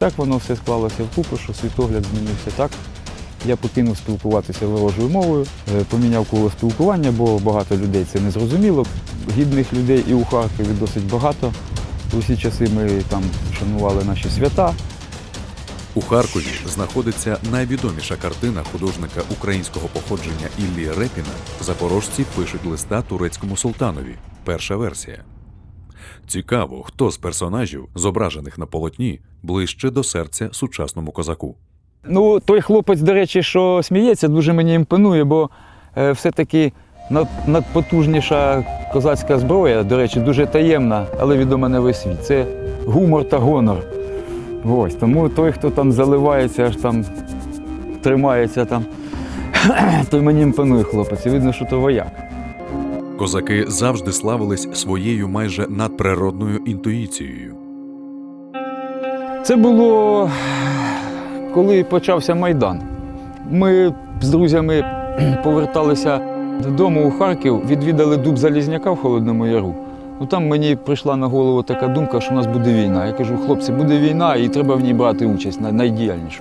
Так воно все склалося вкупи, що світогляд змінився так. Я покинув спілкуватися ворожою мовою, е, поміняв коло спілкування, бо багато людей це не зрозуміло. Гідних людей і у Харкові досить багато. У всі часи ми там шанували наші свята. У Харкові знаходиться найвідоміша картина художника українського походження Іллі Репіна Запорожці пишуть листа турецькому султанові. Перша версія. Цікаво, хто з персонажів, зображених на полотні, ближче до серця сучасному козаку. Ну, той хлопець, до речі, що сміється, дуже мені імпонує, бо е, все-таки над, надпотужніша козацька зброя, до речі, дуже таємна, але відома на весь світ. Це гумор та гонор. Ось, тому той, хто там заливається, аж там тримається там, той мені імпонує хлопець. Видно, що то вояк. Козаки завжди славились своєю майже надприродною інтуїцією. Це було коли почався Майдан. Ми з друзями поверталися додому у Харків, відвідали дуб Залізняка в Холодному Яру. Ну там мені прийшла на голову така думка, що у нас буде війна. Я кажу, хлопці, буде війна, і треба в ній брати участь най- найдіяльнішу.